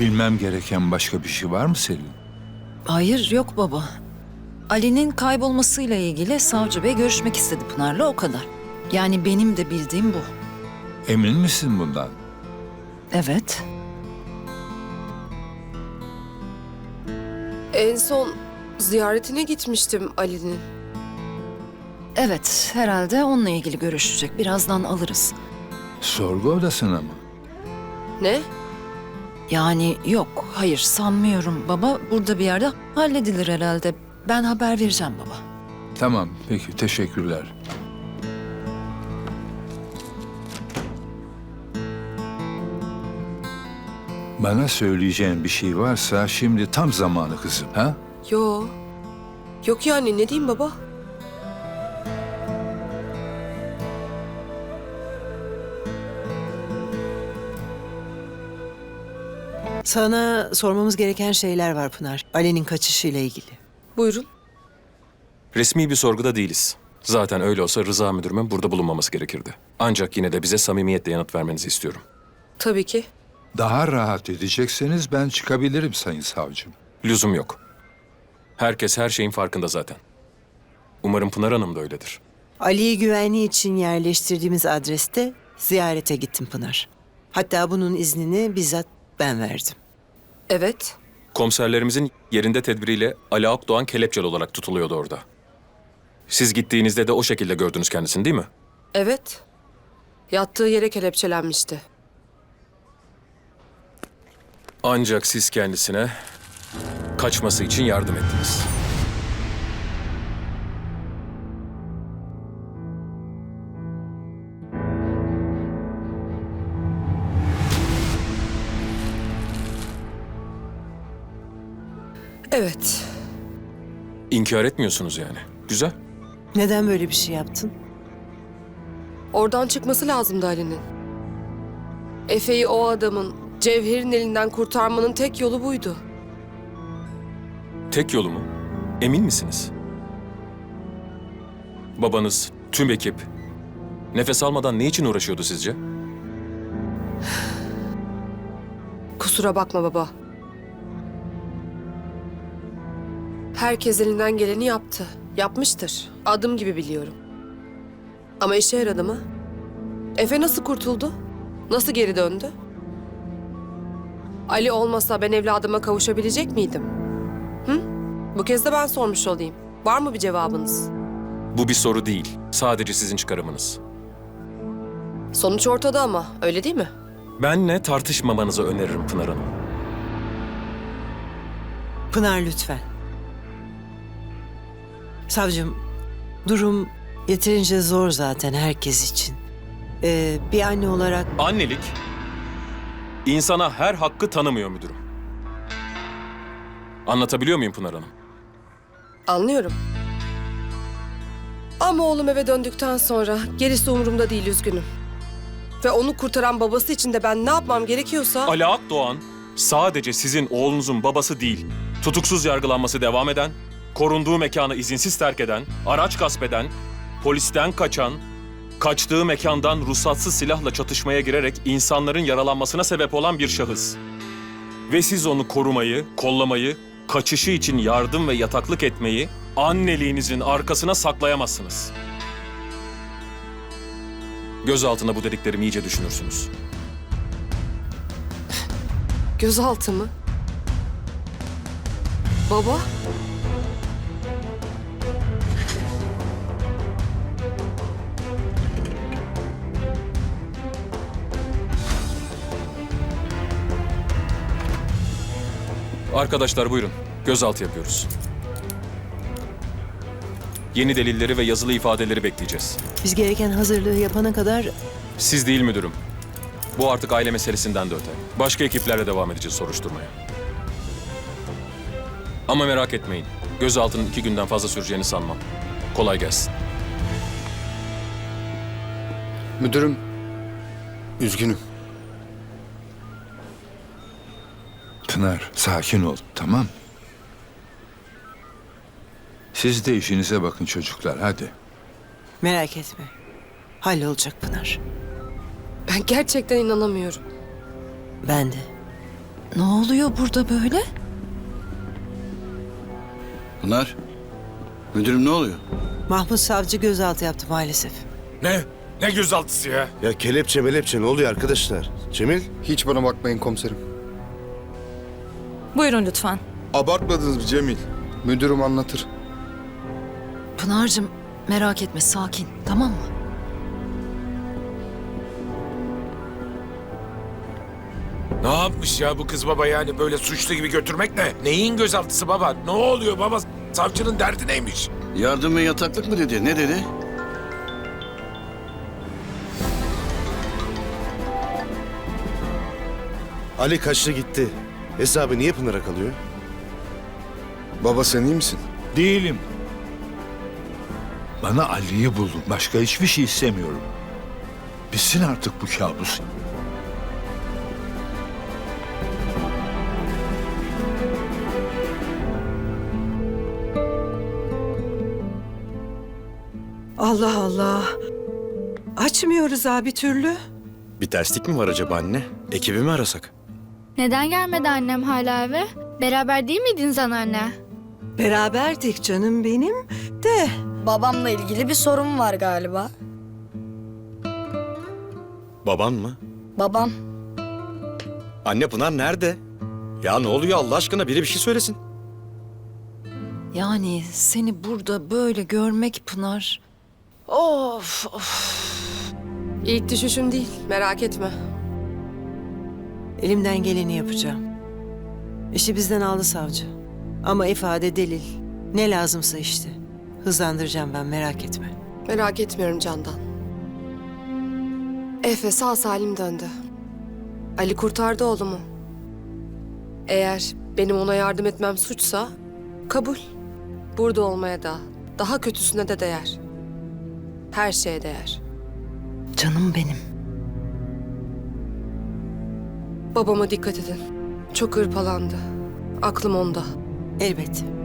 Bilmem gereken başka bir şey var mı Selin? Hayır yok baba. Ali'nin kaybolmasıyla ilgili savcı bey görüşmek istedi Pınar'la o kadar. Yani benim de bildiğim bu. Emin misin bundan? Evet. En son ziyaretine gitmiştim Ali'nin. Evet herhalde onunla ilgili görüşecek. Birazdan alırız. Sorgu odasına mı? Ne? Yani yok hayır sanmıyorum baba. Burada bir yerde halledilir herhalde. Ben haber vereceğim baba. Tamam, peki. Teşekkürler. Bana söyleyeceğin bir şey varsa şimdi tam zamanı kızım, ha? Yo. Yok yani ne diyeyim baba? Sana sormamız gereken şeyler var Pınar. Ali'nin kaçışıyla ilgili. Buyurun. Resmi bir sorguda değiliz. Zaten öyle olsa Rıza müdürümün burada bulunmaması gerekirdi. Ancak yine de bize samimiyetle yanıt vermenizi istiyorum. Tabii ki. Daha rahat edecekseniz ben çıkabilirim sayın savcım. Lüzum yok. Herkes her şeyin farkında zaten. Umarım Pınar Hanım da öyledir. Ali'yi güvenliği için yerleştirdiğimiz adreste ziyarete gittim Pınar. Hatta bunun iznini bizzat ben verdim. Evet. Komiserlerimizin yerinde tedbiriyle Ali Akdoğan kelepçeli olarak tutuluyordu orada. Siz gittiğinizde de o şekilde gördünüz kendisini değil mi? Evet. Yattığı yere kelepçelenmişti. Ancak siz kendisine kaçması için yardım ettiniz. Evet. İnkar etmiyorsunuz yani. Güzel. Neden böyle bir şey yaptın? Oradan çıkması lazımdı Ali'nin. Efe'yi o adamın, Cevher'in elinden kurtarmanın tek yolu buydu. Tek yolu mu? Emin misiniz? Babanız, tüm ekip nefes almadan ne için uğraşıyordu sizce? Kusura bakma baba. Herkes elinden geleni yaptı. Yapmıştır. Adım gibi biliyorum. Ama işe yaradı mı? Efe nasıl kurtuldu? Nasıl geri döndü? Ali olmasa ben evladıma kavuşabilecek miydim? Hı? Bu kez de ben sormuş olayım. Var mı bir cevabınız? Bu bir soru değil. Sadece sizin çıkarımınız. Sonuç ortada ama, öyle değil mi? Benle tartışmamanızı öneririm Pınar Hanım. Pınar lütfen. Savcım, durum yeterince zor zaten herkes için. Ee, bir anne olarak Annelik insana her hakkı tanımıyor müdürüm. Anlatabiliyor muyum Pınar Hanım? Anlıyorum. Ama oğlum eve döndükten sonra gerisi umurumda değil üzgünüm. Ve onu kurtaran babası için de ben ne yapmam gerekiyorsa... Ali Akdoğan sadece sizin oğlunuzun babası değil. Tutuksuz yargılanması devam eden, korunduğu mekanı izinsiz terk eden, araç gasp eden, polisten kaçan, kaçtığı mekandan ruhsatsız silahla çatışmaya girerek insanların yaralanmasına sebep olan bir şahıs. Ve siz onu korumayı, kollamayı, kaçışı için yardım ve yataklık etmeyi anneliğinizin arkasına saklayamazsınız. Göz altında bu dediklerimi iyice düşünürsünüz. Gözaltı mı? Baba? Arkadaşlar buyurun. Gözaltı yapıyoruz. Yeni delilleri ve yazılı ifadeleri bekleyeceğiz. biz gereken hazırlığı yapana kadar Siz değil müdürüm. Bu artık aile meselesinden de öte. Başka ekiplerle devam edeceğiz soruşturmaya. Ama merak etmeyin. Gözaltının iki günden fazla süreceğini sanmam. Kolay gelsin. Müdürüm, üzgünüm. Pınar, sakin ol, tamam? Siz de işinize bakın çocuklar, hadi. merak etme. Hallolacak Pınar. Ben gerçekten inanamıyorum. Ben de. Ne oluyor burada böyle? Pınar. Müdürüm ne oluyor? Mahmut Savcı gözaltı yaptı maalesef. Ne? Ne gözaltısı ya? Ya kelepçe melepçe ne oluyor arkadaşlar? Cemil? Hiç bana bakmayın komiserim. Buyurun lütfen. Abartmadınız mı Cemil? Müdürüm anlatır. Pınar'cığım merak etme sakin tamam mı? Ne yapmış ya bu kız baba yani böyle suçlu gibi götürmek ne? Neyin gözaltısı baba? Ne oluyor baba? Savcının derdi neymiş? Yardım ve yataklık mı dedi? Ne dedi? Ali kaçtı gitti. Hesabı niye Pınar'a kalıyor? Baba sen iyi misin? Değilim. Bana Ali'yi bulun. Başka hiçbir şey istemiyorum. Bitsin artık bu kabus. Allah Allah. Açmıyoruz abi türlü. Bir terslik mi var acaba anne? Ekibi mi arasak? Neden gelmedi annem hala eve? Beraber değil miydiniz anneanne? Beraberdik canım benim de. Babamla ilgili bir sorun var galiba. Baban mı? Babam Anne Pınar nerede? Ya ne oluyor Allah aşkına biri bir şey söylesin. Yani seni burada böyle görmek Pınar. Of of. İlk düşüşüm değil, merak etme. Elimden geleni yapacağım. İşi bizden aldı savcı. Ama ifade delil. Ne lazımsa işte. Hızlandıracağım ben merak etme. Merak etmiyorum Candan. Efe sağ salim döndü. Ali kurtardı oğlumu. Eğer benim ona yardım etmem suçsa kabul. Burada olmaya da daha kötüsüne de değer. Her şeye değer. Canım benim. Babama dikkat edin. Çok hırpalandı. Aklım onda. Elbette.